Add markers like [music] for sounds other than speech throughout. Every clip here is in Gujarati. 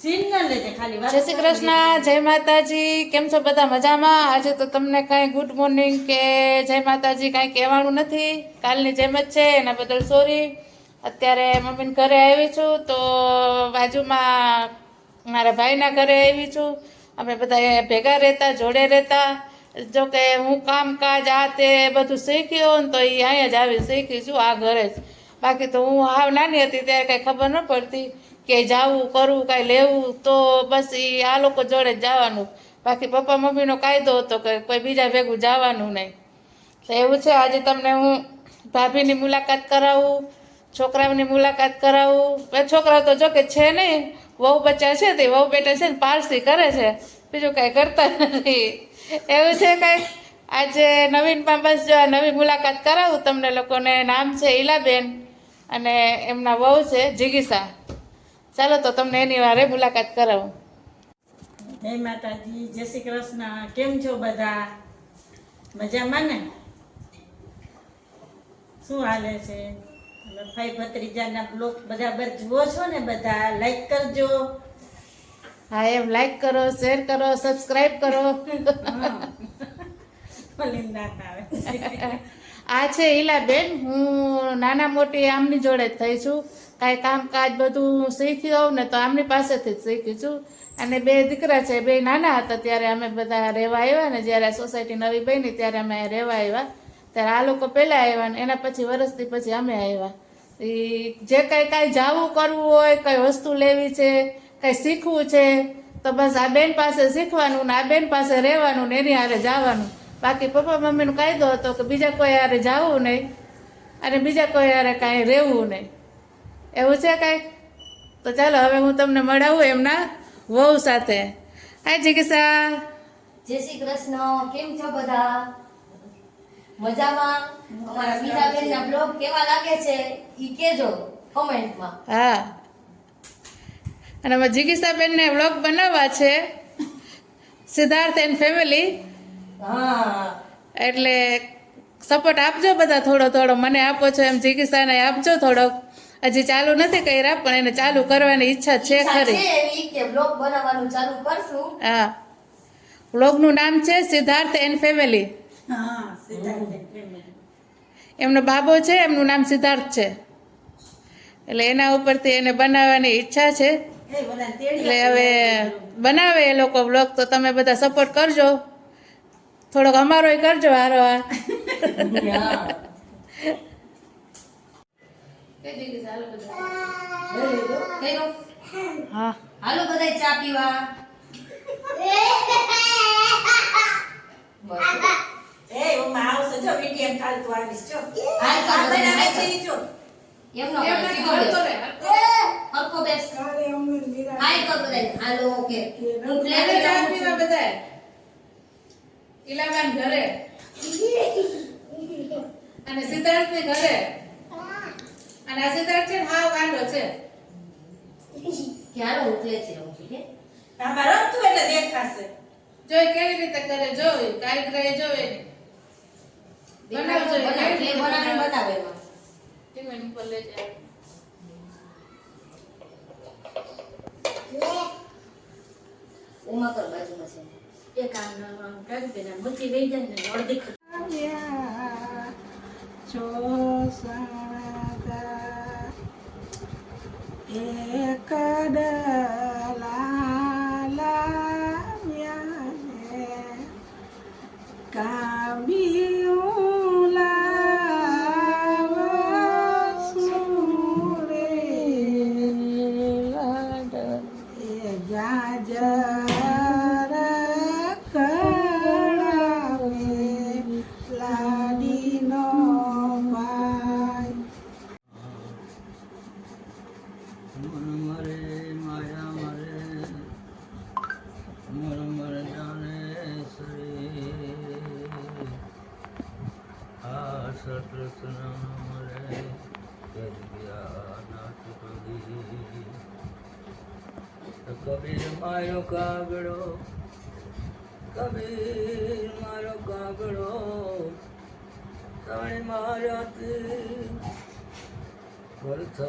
જય શ્રી કૃષ્ણ જય માતાજી. કેમ છો બધા મજામાં? આજે તો તમને કાંઈ ગુડ મોર્નિંગ કે જય માતાજી કાંઈ કહેવાનું નથી. કાલની જેમ જ છે એના બદલ સોરી અત્યારે મમ્મીને ઘરે આવી છું તો બાજુમાં મારા ભાઈના ઘરે આવી છું. અમે બધા ભેગા રહેતા જોડે રહેતા. જો કે હું કામકાજ આ તે બધું શીખી હોઉં ને તો એ અહીંયા જ આવી શીખી છું આ ઘરે જ. બાકી તો હું હાવ નાની હતી ત્યારે કાંઈ ખબર ન પડતી. કે જાવું કરવું કાંઈ લેવું, તો બસ એ આ લોકો જોડે જ જવાનું. બાકી પપ્પા મમ્મીનો કાયદો હતો કે કોઈ બીજા ભેગું જવાનું નહીં. તો એવું છે, આજે તમને હું ભાભીની મુલાકાત કરાવું, છોકરાઓની મુલાકાત કરાવું. બે છોકરાઓ તો જો કે છે નહીં. વહુ બચ્ચા છે તે, વહુ બેટા છે ને, પારસી કરે છે. બીજું કાંઈ કરતા નથી. એવું છે કાંઈ? આજે નવીનમાં બસ જો નવી મુલાકાત કરાવું તમને લોકોને. નામ છે ઈલાબેન અને એમના વહુ છે જિગીસા. ચાલો તો તમને એની વારે મુલાકાત કરાવો. જય માતાજી જય શ્રી કૃષ્ણ. કેમ છો બધા? મજામાં ને? શું હાલે છે? ભાઈ ભત્રીજાના બ્લોગ બરાબર જુઓ છો ને બધા? લાઈક કરજો. હા એમ લાઈક કરો શેર કરો સબસ્ક્રાઈબ કરો. [laughs] આ છે ઈલાબેન. હું નાના મોટી આમની જોડે જ થઈ છું. કાંઈ કામકાજ બધું શીખી હોઉં ને તો આમની પાસેથી જ શીખી છું. અને બે દીકરા છે, બે નાના હતા ત્યારે અમે બધા રહેવા આવ્યા ને જ્યારે સોસાયટી નવી બની ત્યારે અમે રહેવા આવ્યા. ત્યારે આ લોકો પહેલાં આવ્યા ને એના પછી વરસથી પછી અમે આવ્યા. એ જે કાંઈ કાંઈ જાવું કરવું હોય, કઈ વસ્તુ લેવી છે, કાંઈ શીખવું છે, તો બસ આ બેન પાસે શીખવાનું ને આ બેન પાસે રહેવાનું ને એની હારે જવાનું. બાકી પપ્પા મમ્મીનો કાયદો હતો કે બીજા કોઈ હારે જવું નહીં અને બીજા કોઈ હારે કાંઈ રહેવું નહીં. એવું છે કાંઈ? તો ચાલો હવે હું તમને મળાવું એમના વહુ સાથે. હાય જિગીસા. જય શ્રી કૃષ્ણ. કેમ છો બધા? મજામાં? અમારા મીરાબેનના બ્લોગ કેવા લાગે છે? ઈ કેજો કોમેન્ટમાં. હા. અને અમે જિગીસાબેનને વ્લોગ બનાવવા છે. Siddharth and family. હા. એટલે સપોર્ટ આપજો બધા થોડો થોડો. મને આપો છો એમ જિગીસાને આપજો થોડોક. હજી ચાલુ નથી કર્યા પણ એને ચાલુ કરવાની ઈચ્છા છે ખરી. કે બ્લોગ બનાવવાનું ચાલુ કરશું. હા. વ્લોગનું નામ છે સિદ્ધાર્થ એન્ડ ફેમિલી. એમનો બાબો છે એમનું નામ સિદ્ધાર્થ છે. એટલે એના ઉપરથી એને બનાવવાની ઈચ્છા છે. એટલે હવે બનાવે એ લોકો બ્લોગ તો તમે બધા સપોર્ટ કરજો. થોડોક અમારોય કરજો હારો આ [laughs] હા. હાલો બધા ચા પીવા [laughs] અને સિદ્ધાર્થ ને ઘરે. અને આ સિદ્ધાર્થ છે ને હાવ ગાંડો છે ક્યારે હું આવું છું, કે? આમાં રમતું એટલે દેખાશે જોઈ કેવી રીતે કરે જોઈ કારીગરાઈ જોઈ બનાવજો, બનાવ, બનાવે? બતાવે. ટીમન ઉપર લઈ જાય ઉમા કર બાજુમાં છે. એક આમ આમ કરી દે ને મૂકી દઈ જાય ને અડધી મન કબીર મારો કાગડો કબીર મારો કાગડો તાણી મારાથી ભરત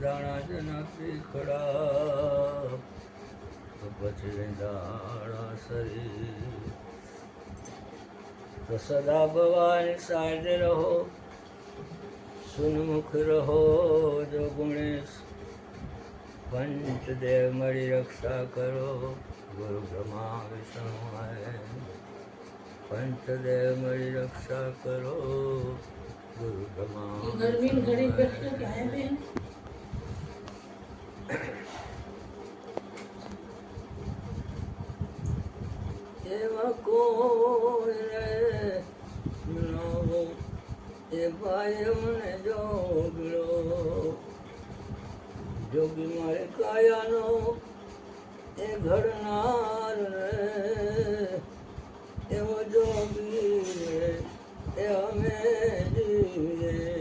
દાણા જના ખડા પછી વિંધાળા શરીર તો સદા ભવાની સાજ રહો સુનમુખ રહો જો ગુણેશ પંચદેવ મળી રક્ષા કરો ગુરુ બ્રહ્મા વિષ્ણુ પંચ દેવ મળી રક્ષા કરો ગુરુ બ્રહ્મા ગરમી ઘડી બેઠો કે હે બેન એવા કોઈ રે મિલાવો એ ભાઈ મને જોગલો. જોગી મારે કાયાનો એ ઘડનાર રે. એવો જોગી રે, એ અમે જીવીએ.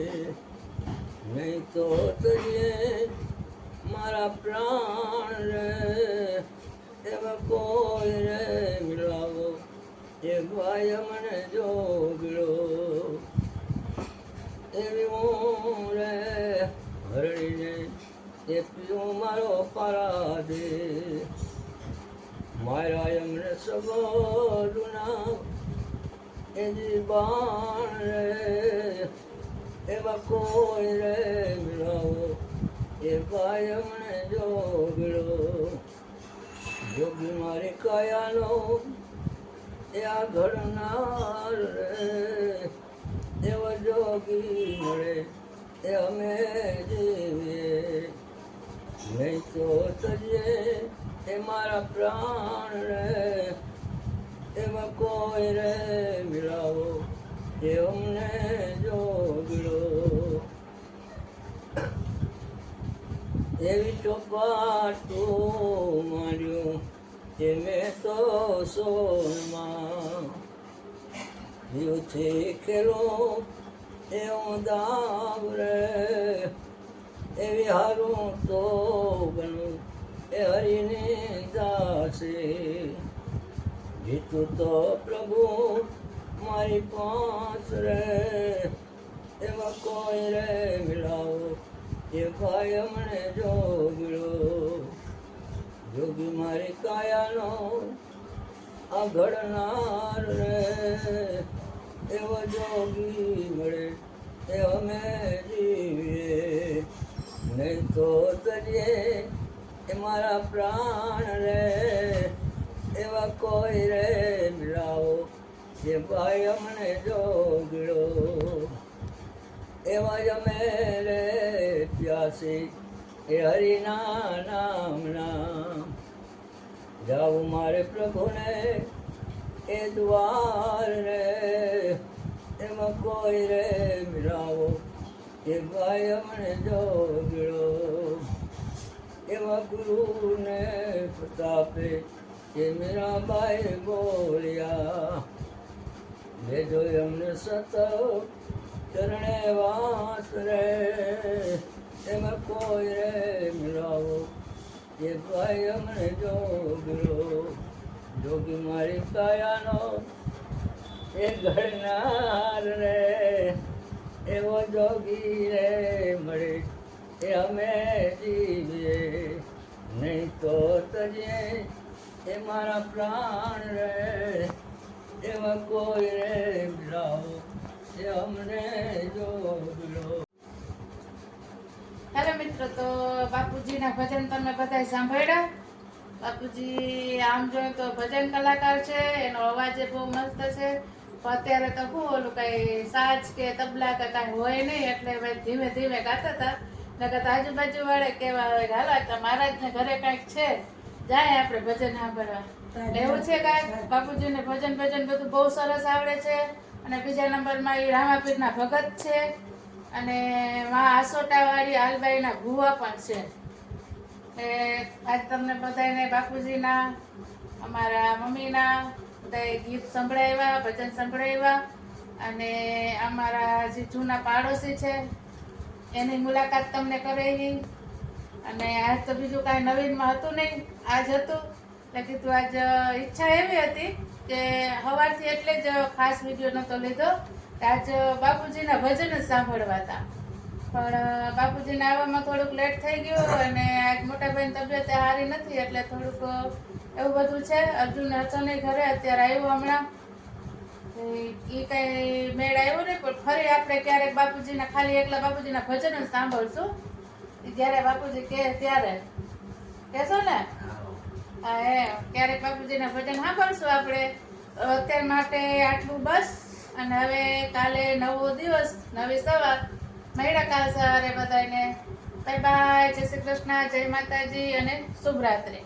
પરાદે મારા એમને સબોદુના એ જીબાણ રે. એવા કોઈ રે મિલાવો. એ ભાઈ અમને જોગલો જોગી મારી કયાનો એ આ ઘડનાર રે. એવા જોગી મળે, એ અમે જીવીએ. નહીં તો તજે, એ મારા પ્રાણ રે, એમાં કોઈ રે મિલાવો, એ અમને જોગડો એવી ચોપાટું માર્યું એ મેં તો સોનમાં. યુથી ખેલો, એવું દાવ રે. એવી વિહારું તો બનું એ હરીને દાસે જીતું તો પ્રભુ મારી પાંચ રે, એમાં કોઈ રે મિલાવો, એ ભાઈ અમને જોગલો જોગી મારી કાયાનો આ ઘડનાર રે, એવો જોગી મળે, એ અમે જીવીએ. નહીં તો તરીએ એ મારા પ્રાણ રે, એવા કોઈ રે મિલાવો જે ભાઈ અમને જોગડો એવા જમે રે પ્યાસી, એ હરિના નામના જાવું મારે પ્રભુને એ દ્વાર રે, એમાં કોઈ રે મિલાવો. અમને જોગડો એવા ગુરુને પ્રતાપે એ મીરાબાઈ બોલ્યા ભેજો અમને સત ચરણે વાસ રે, એમાં કોઈ રે મિલાવો. એ ભાઈ અમને જોગલો જોગી મારી કાયાનો, એ ઘડનાર રે. એવો જોગી રે મળે એ અમે જીવીએ. નહીં તો તજે એ મારા પ્રાણ રે. એવા કોઈ રે મિલાવો એ અમને જોગલો. હેલો મિત્રો, તો બાપુજીના ભજન તમે બધા સાંભળ્યા? બાપુજી, આમ જોઈએ તો ભજન કલાકાર છે, એનો અવાજ બહુ મસ્ત છે. અત્યારે તો શું ઓલું કઈ સાજ કે તબલા કે કાંઈ હોય નહીં એટલે ધીમે ધીમે ગાતા હતા. નકર આજુબાજુ વાળે કેવા હોય હાલો તો મહારાજને ઘરે કાંઈક છે. જાય આપણે ભજન સાંભળવા. એવું છે કાંઈક? બાપુજીને ભજન ભજન બધું બહુ સરસ આવડે છે. અને બીજા નંબરમાં એ રામાપીરના ભગત છે. અને માં આસોટાવાળી હાલબાઈના ભુવા પણ છે. એ આજ તમને બધાને બાપુજીના અમારા મમ્મીના બધાએ ગીત સંભળાવ્યા ભજન સંભળાવ્યા અને અમારા જે જૂના પાડોશી છે, એની મુલાકાત તમને કરાવી અને આજ તો બીજું કાંઈ નવીનમાં હતું નહીં, આજ હતું. એટલે કીધું આજ ઈચ્છા એવી હતી કે સવારથી એટલે જ ખાસ વીડિયો નહોતો લીધો. કે આજ બાપુજીના ભજન જ સાંભળવા હતા પણ બાપુજીને આવવામાં થોડુંક લેટ થઈ ગયું અને આજ મોટાભાઈની તબિયત સારી નથી એટલે થોડુંક એવું બધું છે. અર્જુન અર્ચને ઘરે અત્યારે આવ્યો હમણાં. એ કઈ મેળ આવ્યો નહીં, પણ ફરી આપણે ક્યારેક બાપુજીના ખાલી એકલા બાપુજીના ભજન જ સાંભળશું. જ્યારે બાપુજી કહે ત્યારે. કહેશો ને? હા એ ક્યારેક બાપુજીના ભજન સાંભળશું આપણે. અત્યાર માટે આટલું બસ. અને હવે કાલે નવો દિવસ, નવી સવાર. મહિડા કાલ સવારે બધાને બાય બાય જય શ્રી કૃષ્ણ. જય માતાજી. અને શુભ રાત્રી